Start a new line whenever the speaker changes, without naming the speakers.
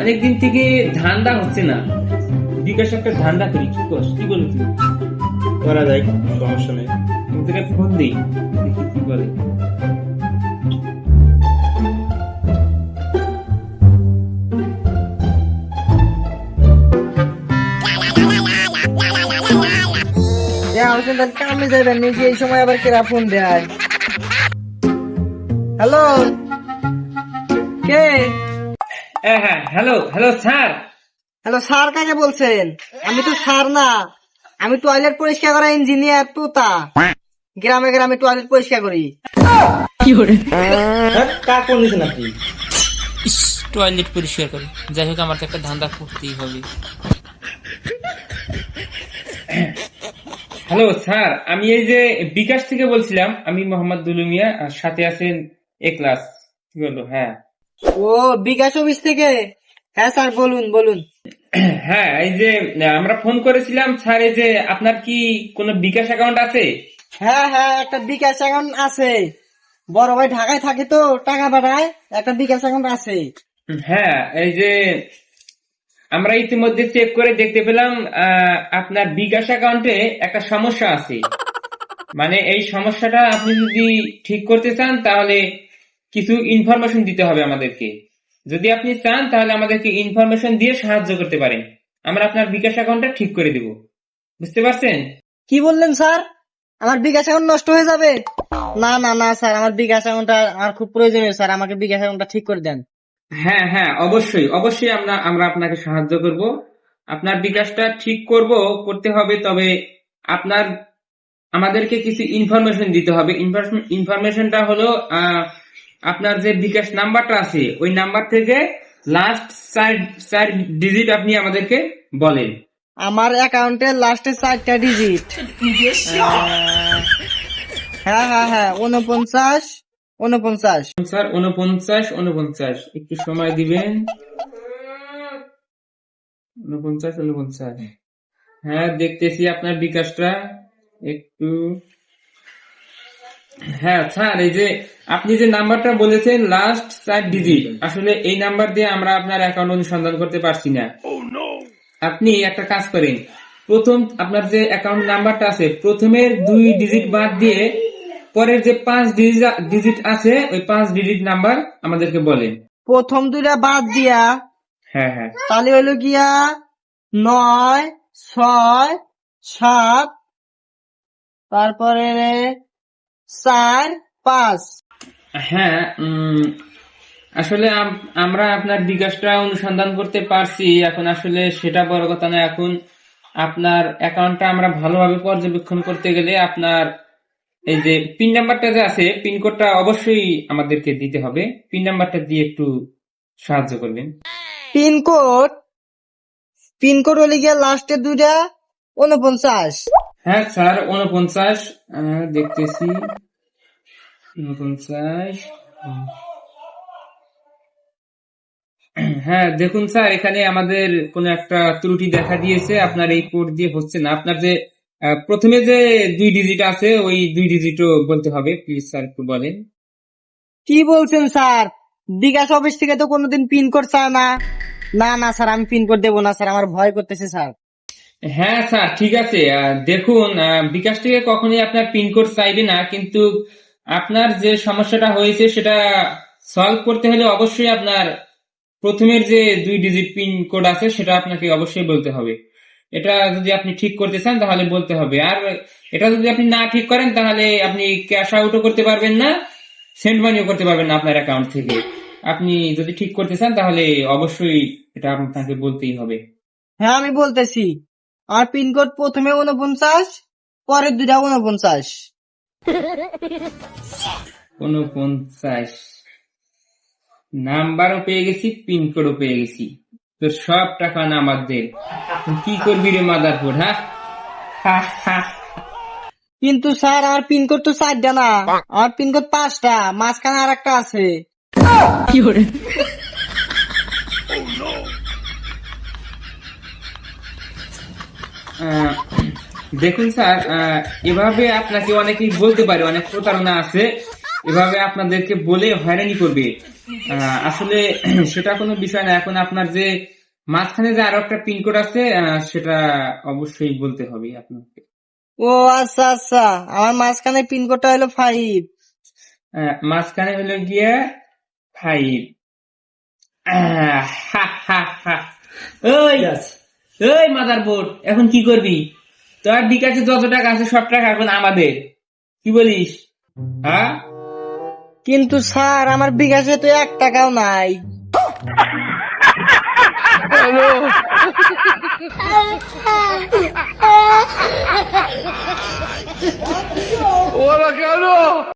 অনেকদিন থেকে ধান্দা হচ্ছে না। বিকাশ একটা ধান্দা করি কি কর কি বলো তুমি?
করা যায় সমস্যা নেই।
তুমি তোকে ফোন দিই। দেখি কি বলে।
কামে যাবেন নাকি এই সময় আবার কেরা ফোন দেয়? হ্যালো কে?
হ্যাঁ হ্যাঁ hello hello sir
hello sir কাকে বলছেন? আমি তো স্যার না। আমি টয়লেট পরিষ্কার করা ইঞ্জিনিয়ার তোতা গ্রামে গ্রামে টয়লেট পরিষ্কার করি।
হ্যাঁ কার ফোন আপনি?
টয়লেট পরিষ্কার করে। যাই হোক আমার তো একটা ধান্দা করতেই হবে।
হ্যালো স্যার আমি এই যে বিকাশ থেকে বলছিলাম আমি মোহাম্মদ দুলুমিয়া আর সাথে আছেন এ ক্লাস কি বলব? হ্যাঁ।
ও বিকাশ অফিস থেকে? হ্যাঁ স্যার বলুন বলুন।
হ্যাঁ এই যে আমরা ফোন করেছিলাম স্যার এই যে আপনার কি কোনো বিকাশ অ্যাকাউন্ট আছে?
হ্যাঁ হ্যাঁ একটা বিকাশ অ্যাকাউন্ট আছে। বড় ভাই ঢাকায় থাকে তো টাকা পাঠায় একটা বিকাশ অ্যাকাউন্ট আছে।
হ্যাঁ এই যে আমরা ইতিমধ্যে চেক করে দেখতে পেলাম আপনার বিকাশ অ্যাকাউন্টে একটা সমস্যা আছে। মানে এই সমস্যাটা আপনি যদি ঠিক করতে চান তাহলে কিছু ইনফরমেশন দিতে হবে আমাদেরকে। যদি আপনি চান তাহলে আমাদেরকে ইনফরমেশন দিয়ে সাহায্য করতে পারেন। আমরা আপনার বিকাশ অ্যাকাউন্টটা ঠিক করে দিব। বুঝতে পারছেন?
কি বললেন স্যার? আমার বিকাশ অ্যাকাউন্ট নষ্ট হয়ে যাবে? না না না স্যার আমার বিকাশ অ্যাকাউন্টটা আমার খুব প্রয়োজনীয় স্যার আমাকে বিকাশ অ্যাকাউন্টটা ঠিক করে দেন।
হ্যাঁ হ্যাঁ অবশ্যই অবশ্যই আমরা আমরা আপনাকে সাহায্য করব। আপনার বিকাশটা ঠিক করব করতে হবে তবে আপনার আমাদেরকে কিছু ইনফরমেশন দিতে হবে। ইনফরমেশনটা হলো আহ, আপনার যে বিকাশ নাম্বারটা আছে ওই নাম্বার থেকে লাস্ট চার চার ডিজিট আপনি আমাদেরকে বলেন।
আমার অ্যাকাউন্টের লাস্টে চারটা ডিজিট হ্যাঁ হ্যাঁ হ্যাঁ উনপঞ্চাশ উনপঞ্চাশ
স্যার উনপঞ্চাশ উনপঞ্চাশ একটু সময় দিবেন। উনপঞ্চাশ উনপঞ্চাশ হ্যাঁ দেখতেছি আপনার বিকাশটা। একটু হ্যাঁ স্যার এই যে আপনি যে নাম্বারটা বলেছেন লাস্ট চার ডিজিট আসলে এই নাম্বার দিয়ে আমরা আপনার অ্যাকাউন্ট অনুসন্ধান করতে পারছি না। আপনি একটা কাজ করেন প্রথম আপনার যে অ্যাকাউন্ট নাম্বারটা আছে প্রথমের দুই ডিজিট বাদ দিয়ে পরের যে পাঁচ ডিজিট আছে ওই পাঁচ ডিজিট নাম্বার আমাদেরকে বলেন।
প্রথম দুইটা বাদ দিয়া
হ্যাঁ হ্যাঁ।
তাহলে হইল গিয়া নয় ছয় সাত তারপরে চার পাঁচ
হ্যাঁ আসলে আমরা আপনার বিকাশটা অনুসন্ধান করতে পারছি। এখন আসলে সেটা বড় কথা না এখন আপনার অ্যাকাউন্টটা আমরা ভালোভাবে পর্যবেক্ষণ করতে গেলে আপনার এই যে পিন নাম্বারটা যে আছে পিনকোডটা অবশ্যই আমাদেরকে দিতে হবে। পিন নাম্বারটা দিয়ে একটু সাহায্য করবেন।
পিনকোড পিনকোড হলে গিয়া লাস্টে দুইটা উনপঞ্চাশ
হ্যাঁ স্যার উনপঞ্চাশ দেখতেছি। উনপঞ্চাশ হ্যাঁ দেখুন স্যার, এখানে আমাদের কোন একটা ত্রুটি দেখা দিয়েছে। আপনার এই কোড দিয়ে হচ্ছে না। আপনার যে প্রথমে যে দুই ডিজিট আছে, ওই দুই ডিজিটও বলতে হবে। প্লিজ স্যার, একটু বলেন।
কি বলছেন, স্যার? বিকাশ অফিস থেকে তো কোনোদিন পিনকোড চায় না। না না, স্যার, আমি পিন কোড দেবো না, স্যার, আমার ভয় করতেছে, স্যার।
হ্যাঁ স্যার, ঠিক আছে। দেখুন বিকাশ থেকে কখনোই আপনার পিনকোড চাইবে না, কিন্তু আপনার যে সমস্যাটা হয়েছে, সেটা সলভ করতে হলে অবশ্যই আপনার প্রথমের যে দুই ডিজিট পিন কোড আছে, সেটা আপনাকে অবশ্যই বলতে হবে। এটা যদি আপনি ঠিক করতে চান, তাহলে বলতে হবে। আর এটা যদি আপনি না ঠিক করেন, তাহলে আপনি ক্যাশ আউটও করতে পারবেন না সেন্ড মানিও করতে পারবেন না আপনার অ্যাকাউন্ট থেকে। আপনি যদি ঠিক করতে চান, তাহলে অবশ্যই এটা আপনাকে বলতেই হবে।
হ্যাঁ আমি বলতেছি। আমার পিনকোড প্রথমে উনপঞ্চাশ পরের দুইটা উনপঞ্চাশ
উনপঞ্চাশ নাম্বারও পেয়ে গেছি পিনকোডও পেয়ে গেছি। তোর সব টাকা না আমাদের কি করবি রে মাদারপুর হ্যাঁ।
কিন্তু স্যার আমার পিনকোড তো চারটা না। আমার পিনকোড পাঁচটা মাঝখানে আর একটা আছে
আহ, দেখুন স্যার আহ, এভাবে আপনাকে অনেকেই বলতে পারে অনেক প্রতারণা আছে। এভাবে আপনাদেরকে বলে হয়রানি করবে। আহ, আসলে সেটা কোনো বিষয় না। এখন আপনার যে মাঝখানে যে আরও একটা পিনকোড আছে আহ, সেটা অবশ্যই বলতে হবে আপনাকে।
ও আচ্ছা আচ্ছা। আমার মাঝখানে পিনকোডটা হলো ফাইভ।
আহ, মাঝখানে হলো গিয়ে ফাইভ। হা হা হা। ওই ওই মাদার বোর্ড এখন কি করবি তোর বিকাশে যত টাকা আছে সব টাকা এখন আমাদের কি বলিস হ্যাঁ
কিন্তু স্যার আমার বিকাশে তো এক টাকাও নাই